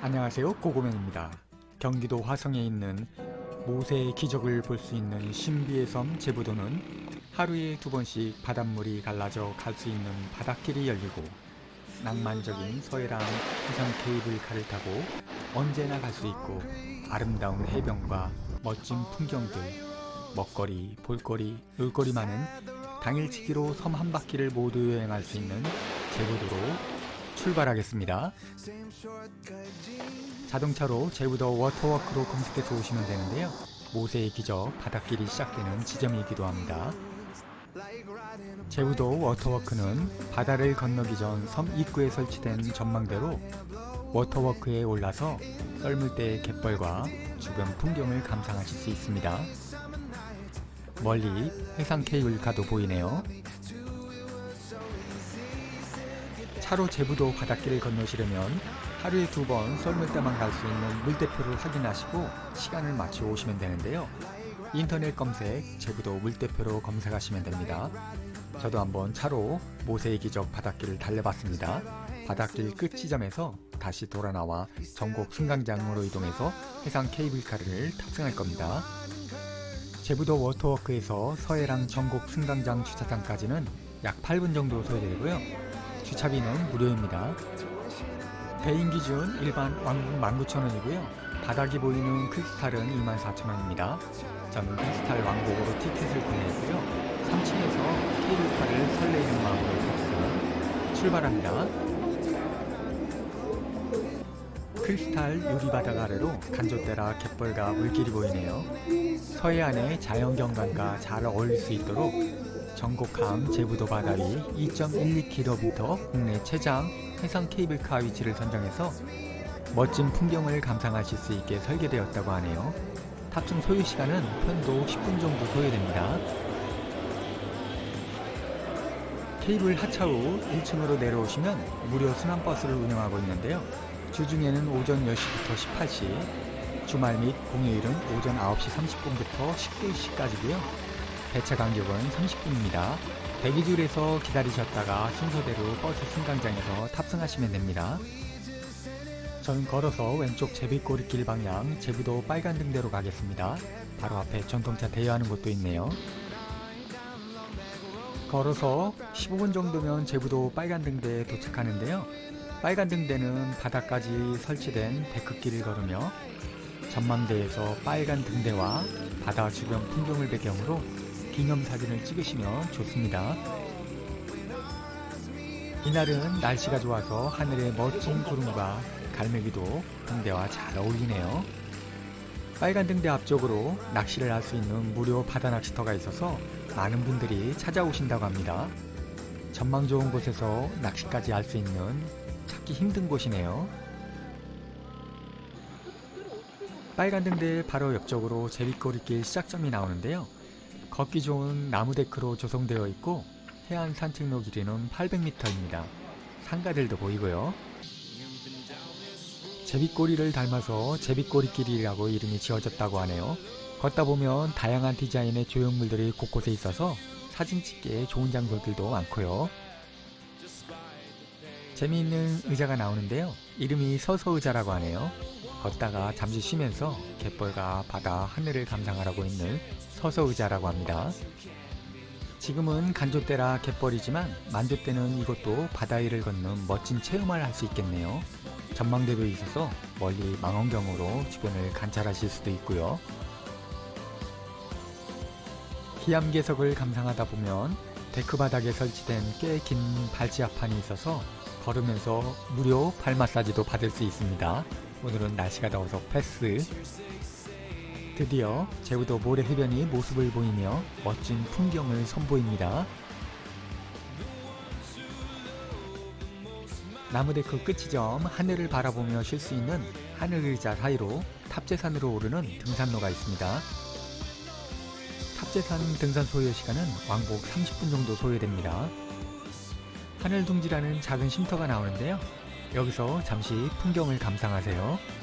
안녕하세요 고고맨입니다. 경기도 화성에 있는 모세의 기적을 볼 수 있는 신비의 섬 제부도는 하루에 두 번씩 바닷물이 갈라져 갈 수 있는 바닷길이 열리고 낭만적인 서해랑 해상 케이블카를 타고 언제나 갈 수 있고 아름다운 해변과 멋진 풍경들 먹거리, 볼거리, 놀거리 많은 당일치기로 섬 한 바퀴를 모두 여행할 수 있는 제부도로 출발하겠습니다. 자동차로 제부도 워터워크로 검색해서 오시면 되는데요. 모세의 기적 바닷길이 시작되는 지점이기도 합니다. 제부도 워터워크는 바다를 건너기 전 섬 입구에 설치된 전망대로 워터워크에 올라서 썰물 때의 갯벌과 주변 풍경을 감상하실 수 있습니다. 멀리 해상 케이블카도 보이네요. 차로 제부도 바닷길을 건너시려면 하루에 두 번 썰물대만 갈 수 있는 물대표를 확인하시고 시간을 맞춰 오시면 되는데요. 인터넷 검색 제부도 물대표로 검색하시면 됩니다. 저도 한번 차로 모세의 기적 바닷길을 달려봤습니다. 바닷길 끝 지점에서 다시 돌아 나와 전곡 승강장으로 이동해서 해상 케이블카를 탑승할 겁니다. 제부도 워터워크에서 서해랑 전곡 승강장 주차장까지는 약 8분 정도 소요되고요. 주차비는 무료입니다. 배인 기준 일반 왕복 19,000원이고요. 바닥이 보이는 크리스탈은 24,000원입니다. 저는 크리스탈 왕복으로 티켓을 구매했고요. 3층에서 케이블카를 설레이는 마음으로 탑승 출발합니다. 크리스탈 유리바닥 아래로 간조대라 갯벌과 물길이 보이네요. 서해안의 자연경관과 잘 어울릴 수 있도록 전곡항 제부도 바다 위 2.12km 국내 최장 해상 케이블카 위치를 선정해서 멋진 풍경을 감상하실 수 있게 설계되었다고 하네요. 탑승 소요 시간은 편도 10분 정도 소요됩니다. 케이블 하차 후 1층으로 내려오시면 무료 순환버스를 운영하고 있는데요. 주중에는 오전 10시부터 18시, 주말 및 공휴일은 오전 9시 30분부터 19시까지고요. 배차 간격은 30분입니다. 대기줄에서 기다리셨다가 순서대로 버스 승강장에서 탑승하시면 됩니다. 저는 걸어서 왼쪽 제비꼬리길 방향 제부도 빨간 등대로 가겠습니다. 바로 앞에 전통차 대여하는 곳도 있네요. 걸어서 15분 정도면 제부도 빨간 등대에 도착하는데요. 빨간 등대는 바다까지 설치된 데크길을 걸으며 전망대에서 빨간 등대와 바다 주변 풍경을 배경으로 기념사진을 찍으시면 좋습니다. 이날은 날씨가 좋아서 하늘에 멋진 구름과 갈매기도 등대와 잘 어울리네요. 빨간 등대 앞쪽으로 낚시를 할 수 있는 무료 바다 낚시터가 있어서 많은 분들이 찾아오신다고 합니다. 전망 좋은 곳에서 낚시까지 할 수 있는 찾기 힘든 곳이네요. 빨간 등대 바로 옆쪽으로 제비꼬리길 시작점이 나오는데요. 걷기 좋은 나무 데크로 조성되어 있고 해안 산책로 길이는 800m입니다. 상가들도 보이고요. 제비꼬리를 닮아서 제비꼬리길이라고 이름이 지어졌다고 하네요. 걷다 보면 다양한 디자인의 조형물들이 곳곳에 있어서 사진 찍기에 좋은 장소들도 많고요. 재미있는 의자가 나오는데요. 이름이 서서 의자라고 하네요. 걷다가 잠시 쉬면서 갯벌과 바다, 하늘을 감상하라고 있는 서서 의자라고 합니다. 지금은 간조대라 갯벌이지만 만조 때는 이곳도 바다 위를 걷는 멋진 체험을 할 수 있겠네요. 전망대도 있어서 멀리 망원경으로 주변을 관찰하실 수도 있고요. 기암괴석을 감상하다 보면 데크 바닥에 설치된 꽤 긴 발지압판이 있어서 걸으면서 무료 발 마사지도 받을 수 있습니다. 오늘은 날씨가 더워서 패스. 드디어 제우도 모래 해변이 모습을 보이며 멋진 풍경을 선보입니다. 나무데크 끝지점 하늘을 바라보며 쉴 수 있는 하늘의자 사이로 탑재산으로 오르는 등산로가 있습니다. 탑재산 등산 소요 시간은 왕복 30분 정도 소요됩니다. 하늘둥지라는 작은 쉼터가 나오는데요. 여기서 잠시 풍경을 감상하세요.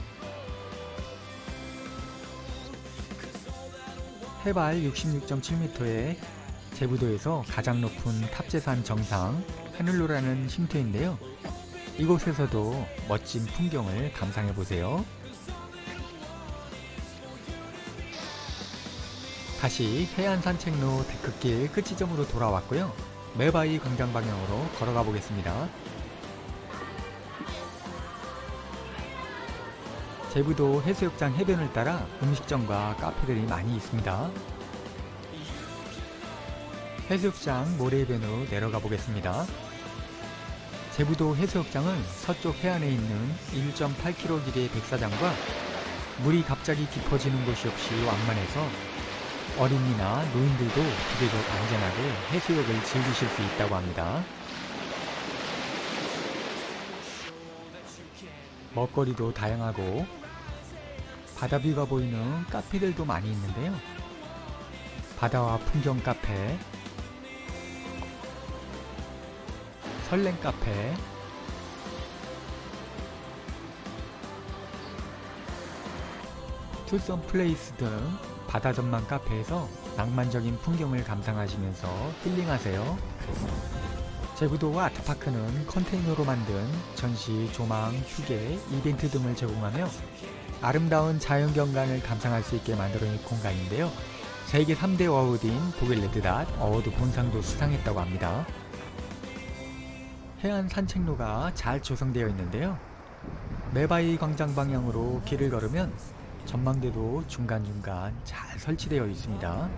해발 66.7m의 제부도에서 가장 높은 탑재산 정상 하늘로라는 쉼터인데요. 이곳에서도 멋진 풍경을 감상해 보세요. 다시 해안 산책로 데크길 끝지점으로 돌아왔고요. 메바이 광장 방향으로 걸어가 보겠습니다. 제부도 해수욕장 해변을 따라 음식점과 카페들이 많이 있습니다. 해수욕장 모래해변으로 내려가 보겠습니다. 제부도 해수욕장은 서쪽 해안에 있는 1.8km 길이의 백사장과 물이 갑자기 깊어지는 곳이 없이 완만해서 어린이나 노인들도 비교적 안전하게 해수욕을 즐기실 수 있다고 합니다. 먹거리도 다양하고 바다뷰가 보이는 카페들도 많이 있는데요. 바다와 풍경 카페, 설렌 카페, 투썸 플레이스 등 바다 전망 카페에서 낭만적인 풍경을 감상하시면서 힐링하세요. 제부도 아트파크는 컨테이너로 만든 전시, 조망, 휴게, 이벤트 등을 제공하며 아름다운 자연 경관을 감상할 수 있게 만들어낸 공간인데요. 세계 3대 어워드인 보겔레드닷 어워드 본상도 수상했다고 합니다. 해안 산책로가 잘 조성되어 있는데요. 메바이 광장 방향으로 길을 걸으면 전망대도 중간중간 잘 설치되어 있습니다.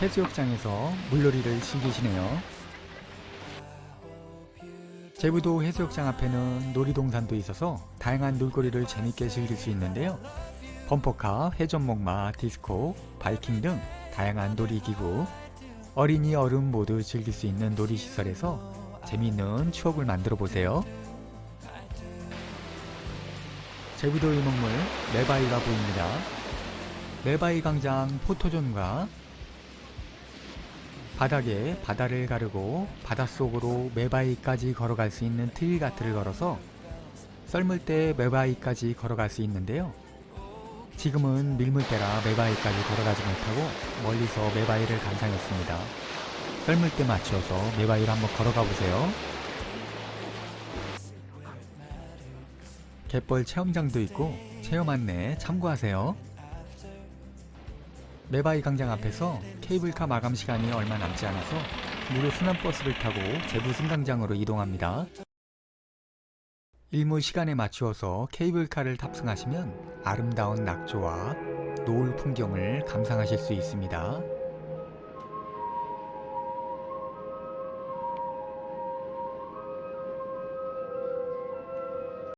해수욕장에서 물놀이를 즐기시네요. 제부도 해수욕장 앞에는 놀이동산도 있어서 다양한 놀거리를 재밌게 즐길 수 있는데요. 범퍼카, 회전목마, 디스코, 바이킹 등 다양한 놀이기구, 어린이 어른 모두 즐길 수 있는 놀이시설에서 재미있는 추억을 만들어 보세요. 제부도 이목물 메바이가 보입니다. 메바이 광장 포토존과 바닥에 바다를 가르고 바닷속으로 메바이까지 걸어갈 수 있는 트릴가트를 걸어서 썰물 때 메바이까지 걸어갈 수 있는데요. 지금은 밀물때라 메바이까지 걸어가지 못하고 멀리서 메바이를 감상했습니다. 썰물 때 맞춰서 메바이를 한번 걸어가 보세요. 갯벌 체험장도 있고 체험 안내 참고하세요. 메바이 광장 앞에서 케이블카 마감 시간이 얼마 남지 않아서 무료 순환버스를 타고 제부 승강장으로 이동합니다. 일몰 시간에 맞추어서 케이블카를 탑승하시면 아름다운 낙조와 노을 풍경을 감상하실 수 있습니다.